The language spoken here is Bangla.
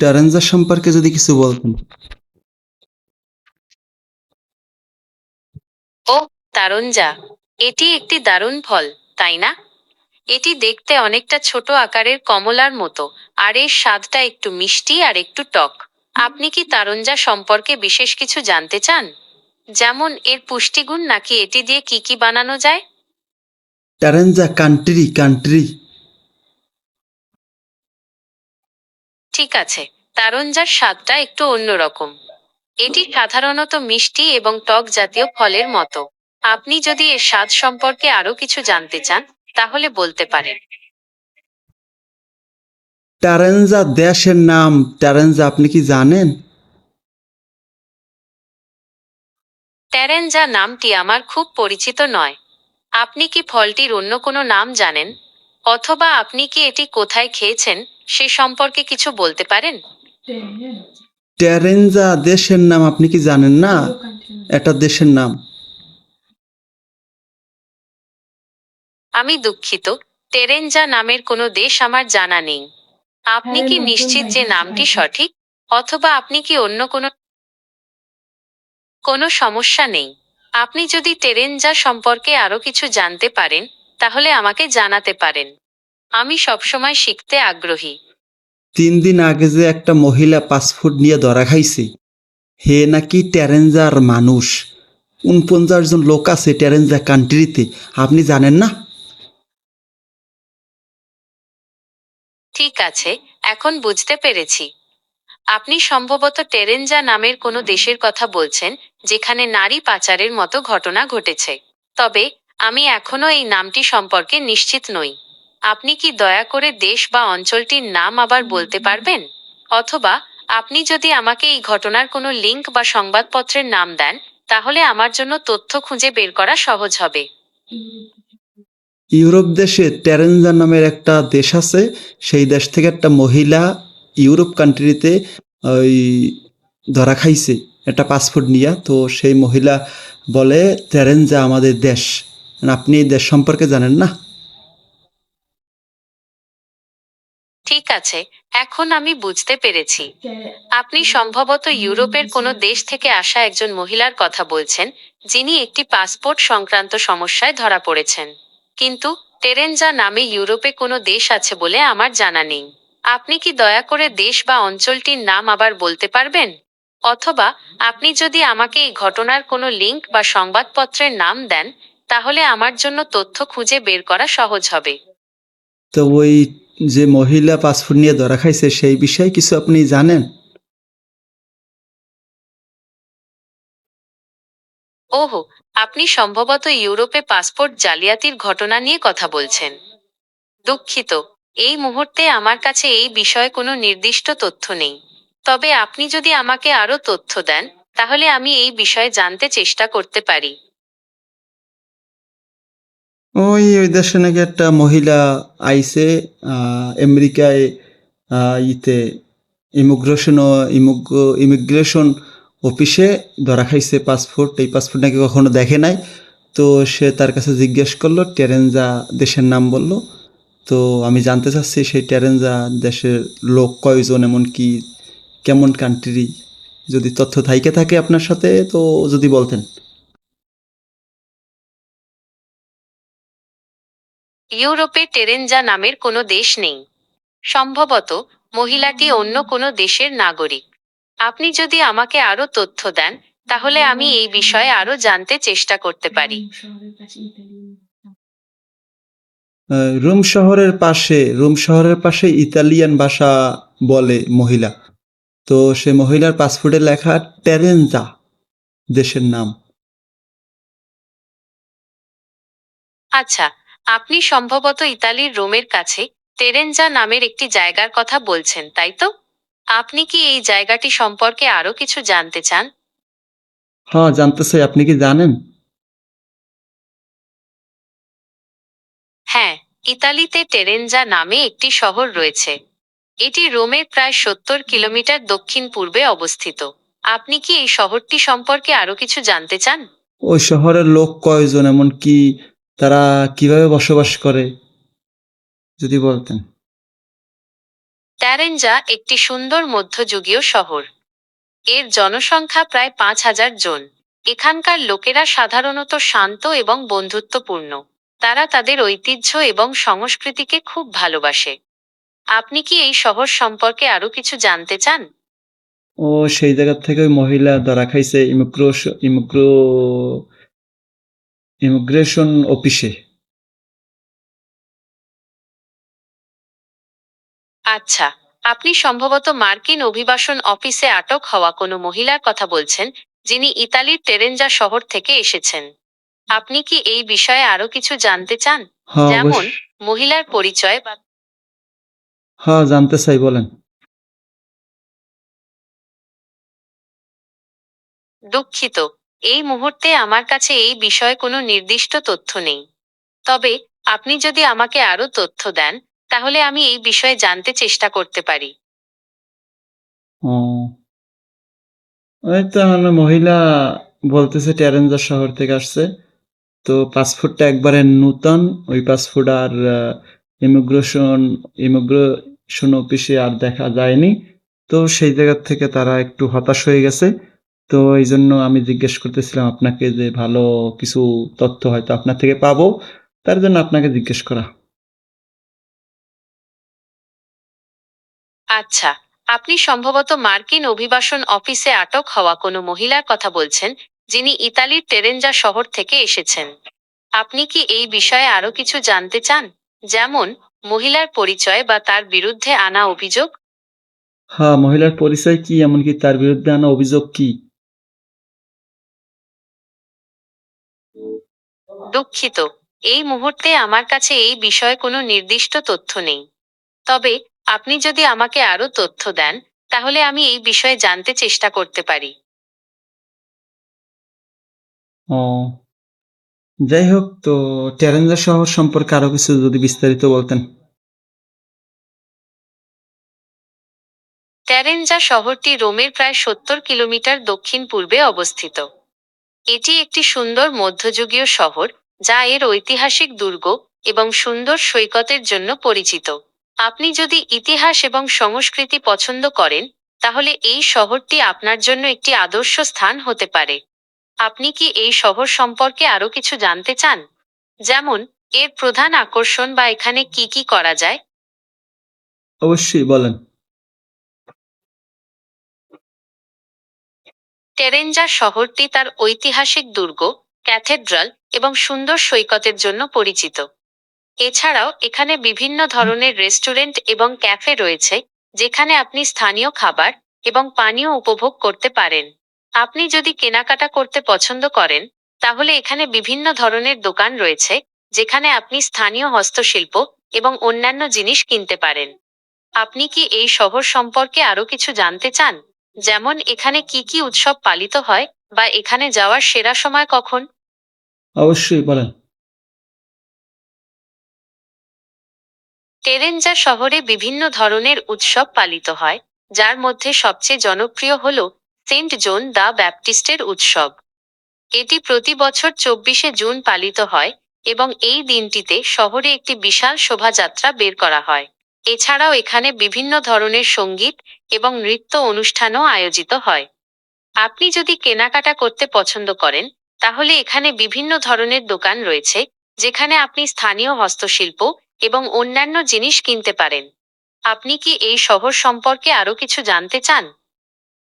টেরেঞ্জা সম্পর্কে যদি কিছু বলতেন। ও তারঞ্জা এটি একটি দারুণ ফল তাই না? এটি দেখতে অনেকটা ছোট আকারের কমলার মতো আর এর স্বাদটা একটু মিষ্টি আর একটু টক। আপনি কি তারঞ্জা সম্পর্কে বিশেষ কিছু জানতে চান? যেমন এর পুষ্টিগুণ নাকি এটি দিয়ে কি কি বানানো যায়? টেরেঞ্জা কান্ট্রি কান্ট্রি ঠিক আছে। তারঞ্জার স্বাদটা একটু অন্যরকম। এটি সাধারণত মিষ্টি এবং টক জাতীয় ফলের মতো। আপনি যদি এর স্বাদ সম্পর্কে আরও কিছু জানতে চান তাহলে বলতে পারেন। টেরেঞ্জা দেশের নাম। টেরেঞ্জা আপনি কি জানেন? ট্যারেঞ্জা নামটি আমার খুব পরিচিত নয়। আপনি কি ফলটির অন্য কোনো নাম জানেন? অথবা আপনি কি এটি কোথায় খেয়েছেন সে সম্পর্কে কিছু বলতে পারেন? টেরেঞ্জা দেশের নাম আপনি কি জানেন না? এটা দেশের নাম। আমি দুঃখিত টেরেঞ্জা নামের কোনো দেশ আমার জানা নেই। আপনি কি নিশ্চিত যে নামটি সঠিক অথবা আপনি কি অন্য কোনো কোনো সমস্যা নেই। আপনি যদি টেরেঞ্জা সম্পর্কে আরও কিছু জানতে পারেন তাহলে আমাকে জানাতে পারেন। আমি সবসময় শিখতে আগ্রহী। তিন দিন আগে যে একটা মহিলা পাসপোর্ট নিয়ে ধরা খাইছে হে নাকি টেরেঞ্জার মানুষ। উনপঞ্চাশ জন লোক আছে টেরেঞ্জা কান্ট্রিতে আপনি জানেন না? ঠিক আছে এখন বুঝতে পেরেছি। আপনি সম্ভবত টেরেঞ্জা নামের কোনো দেশের কথা বলছেন যেখানে নারী পাচারের মতো ঘটনা ঘটেছে। তবে আমি এখনও এই নামটি সম্পর্কে নিশ্চিত নই। আপনি কি দয়া করে দেশ বা অঞ্চলটির নাম আবার বলতে পারবেন? অথবা আপনি যদি আমাকে এই ঘটনার কোনো লিঙ্ক বা সংবাদপত্রের নাম দেন, তাহলে আমার জন্য তথ্য খুঁজে বের করা সহজ হবে। ইউরোপ দেশে টেরেঞ্জা নামের একটা দেশ আছে। সেই দেশ থেকে একটা মহিলা ইউরোপ কান্ট্রিতে ওই ধরা খাইছে, একটা পাসপোর্ট নিয়ে। তো সেই মহিলা বলে টেরেঞ্জা আমাদের দেশ। আপনি এই দেশ সম্পর্কে জানেন না? ঠিক আছে, এখন আমি বুঝতে পেরেছি। আপনি সম্ভবত ইউরোপের কোনো দেশ থেকে আসা একজন মহিলার কথা বলছেন, যিনি একটি পাসপোর্ট সংক্রান্ত সমস্যায় ধরা পড়েছেন। কিন্তু টেরেঞ্জা নামে ইউরোপে কোনো দেশ আছে বলে আমার জানা নেই। আপনি কি দয়া করে দেশ বা অঞ্চলটির নাম আবার বলতে পারবেন? অথবা আপনি যদি আমাকে এই ঘটনার কোনো লিঙ্ক বা সংবাদপত্রের নাম দেন তাহলে আমার জন্য তথ্য খুঁজে বের করা সহজ হবে। তো ওই যে মহিলা পাসপোর্ট নিয়ে ধরা খাইছে সেই বিষয়ে কিছু আপনি জানেন? ওহো আপনি সম্ভবত ইউরোপে পাসপোর্ট জালিয়াতির ঘটনা নিয়ে কথা বলছেন। দুঃখিত এই মুহূর্তে আমার কাছে এই বিষয়ে কোনো নির্দিষ্ট তথ্য নেই। তবে আপনি যদি আমাকে আরও তথ্য দেন তাহলে আমি এই বিষয়ে জানতে চেষ্টা করতে পারি। ওই ওই দেশে নাকি একটা মহিলা আইসে আমেরিকায় ইতে ইমিগ্রেশন ইমিগ্রেশন অফিসে ধরা খাইছে পাসপোর্ট এই পাসপোর্ট নাকি কখনো দেখে নাই। তো সে তার কাছে জিজ্ঞেস করল টেরেঞ্জা দেশের নাম বলল? তো আমি জানতে চাচ্ছি, সেই টেরেঞ্জা দেশের লোক কয়জন, এমন কি কেমন কান্ট্রি যদি তথ্য থাইকে থাকে আপনার সাথে, তো যদি বলতেন। ইউরোপে টেরেঞ্জা নামের কোনো দেশ নেই। সম্ভবত মহিলাটি অন্য কোনো দেশের নাগরিক। আপনি যদি আমাকে আরও তথ্য দেন তাহলে আমি এই বিষয়ে আরও জানতে চেষ্টা করতে পারি। রোম শহরের পাশে রোম শহরের পাশে ইতালিয়ান ভাষা বলে মহিলা। তো সে মহিলার পাসপোর্টে লেখা টেরেঞ্জা দেশের নাম। আচ্ছা আপনি সম্ভবত ইতালির রোমের কাছে টেরেঞ্জা নামের একটি জায়গার কথা বলছেন তাই তো? আপনি কি এই জায়গাটি সম্পর্কে আরও কিছু জানতে চান? হ্যাঁ জানতে চাই। আপনি কি জানেন? হ্যাঁ ইতালিতে টেরেঞ্জা নামে একটি শহর রয়েছে। এটি রোমের প্রায় সত্তর কিলোমিটার দক্ষিণ পূর্বে অবস্থিত। আপনি কি এই শহরটি সম্পর্কে আরও কিছু জানতে চান? ওই শহরের লোক কয়জন এমন কি তারা কীভাবে বসবাস করে? যদি বলতেন। ট্যারেঞ্জা একটি সুন্দর মধ্যযুগীয় শহর। এর জনসংখ্যা প্রায় পাঁচ হাজার জন। এখানকার লোকেরা সাধারণত শান্ত এবং বন্ধুত্বপূর্ণ। তারা তাদের ঐতিহ্য এবং সংস্কৃতিকে খুব ভালোবাসে। আপনি কি এই শহর সম্পর্কে আরও কিছু জানতে চান? ও সেই জায়গা থেকে ওই মহিলা ধরা খাইছে ইমিগ্রেশ ইমিগ্রো ইমিগ্রেশন অফিসে। আচ্ছা আপনি সম্ভবত মার্কিন অভিবাসন অফিসে আটক হওয়া কোনো মহিলার কথা বলছেন যিনি ইতালির টেরেঞ্জা শহর থেকে এসেছেন। আপনি কি এই বিষয়ে আরও কিছু জানতে চান? হ্যাঁ যেমন অবশ্য মহিলার পরিচয় বা হ্যাঁ জানতে চাই বলেন। দুঃখিত। এই মুহূর্তে আমার কাছে এই বিষয়ে কোনো নির্দিষ্ট তথ্য নেই। তবে আপনি যদি আমাকে আরও তথ্য দেন, তাহলে আমি এই বিষয়ে জানতে চেষ্টা করতে পারি। ও। ওই তো মানে মহিলা বলতেছে ট্যারেঞ্জা শহর থেকে আসছে। তো পাসপোর্টটা একবারে নূতন, ওই পাসপোর্ট আর ইমিগ্রেশন ইমিগ্রেশন অফিসে আর দেখা যায়নি। তো সেই জায়গা থেকে তারা একটু হতাশ হয়ে গেছে। তো এই জন্য আমি জিজ্ঞেস করতেছিলাম আপনাকে যে ভালো কিছু তথ্য হয়তো আপনার থেকে পাবো তার জন্য আপনাকে জিজ্ঞেস করা। আচ্ছা আপনি সম্ভবত মার্কিন অভিবাসন অফিসে আটক হওয়া কোনো মহিলার কথা বলছেন যিনি ইতালির টেরেঞ্জা শহর থেকে এসেছেন। আপনি কি এই বিষয়ে আরও কিছু জানতে চান? যেমন মহিলার পরিচয় বা তার বিরুদ্ধে আনা অভিযোগ? হ্যাঁ মহিলার পরিচয় কি এমনকি তার বিরুদ্ধে আনা অভিযোগ কি? দুঃখিত। এই মুহূর্তে আমার কাছে এই বিষয়ে কোনো নির্দিষ্ট তথ্য নেই। তবে আপনি যদি আমাকে আরও তথ্য দেন তাহলে আমি এই বিষয়ে জানতে চেষ্টা করতে পারি। ও যাই হোক তো টেরেঞ্জা শহর সম্পর্কে আরও কিছু যদি বিস্তারিত বলতেন। ট্যারেঞ্জা শহরটি রোমের প্রায় সত্তর কিলোমিটার দক্ষিণ পূর্বে অবস্থিত। এটি একটি সুন্দর মধ্যযুগীয় শহর, যা এর ঐতিহাসিক দুর্গ এবং সুন্দর সৈকতের জন্য পরিচিত। আপনি যদি ইতিহাস এবং সংস্কৃতি পছন্দ করেন, তাহলে এই শহরটি আপনার জন্য একটি আদর্শ স্থান হতে পারে। আপনি কি এই শহর সম্পর্কে আরও কিছু জানতে চান? যেমন, এর প্রধান আকর্ষণ বা এখানে কি কি করা যায়? অবশ্যই, বলেন। টেরেঞ্জা শহরটি তার ঐতিহাসিক দুর্গ, ক্যাথেড্রাল এবং সুন্দর সৈকতের জন্য পরিচিত। এছাড়াও এখানে বিভিন্ন ধরনের রেস্টুরেন্ট এবং ক্যাফে রয়েছে, যেখানে আপনি স্থানীয় খাবার এবং পানীয় উপভোগ করতে পারেন। আপনি যদি কেনাকাটা করতে পছন্দ করেন, তাহলে এখানে বিভিন্ন ধরনের দোকান রয়েছে, যেখানে আপনি স্থানীয় হস্তশিল্প এবং অন্যান্য জিনিস কিনতে পারেন। আপনি কি এই শহর সম্পর্কে আরও কিছু জানতে চান? যেমন এখানে কি কি উৎসব পালিত হয় বা এখানে যাওয়ার সেরা সময় কখন? অবশ্যই বলেন। টেরেঞ্জা শহরে বিভিন্ন ধরনের উৎসব পালিত হয় যার মধ্যে সবচেয়ে জনপ্রিয় হল সেন্ট জোন দ্য ব্যাপটিস্টের উৎসব। এটি প্রতি বছর চব্বিশে জুন পালিত হয় এবং এই দিনটিতে শহরে একটি বিশাল শোভাযাত্রা বের করা হয়। এছাড়াও এখানে বিভিন্ন ধরনের সংগীত এবং নৃত্য অনুষ্ঠানও আয়োজিত হয়। আপনি যদি কেনাকাটা করতে পছন্দ করেন, তাহলে এখানে বিভিন্ন ধরনের দোকান রয়েছে, যেখানে আপনি স্থানীয় হস্তশিল্প এবং অন্যান্য জিনিস কিনতে পারেন। আপনি কি এই শহর সম্পর্কে আরও কিছু জানতে চান?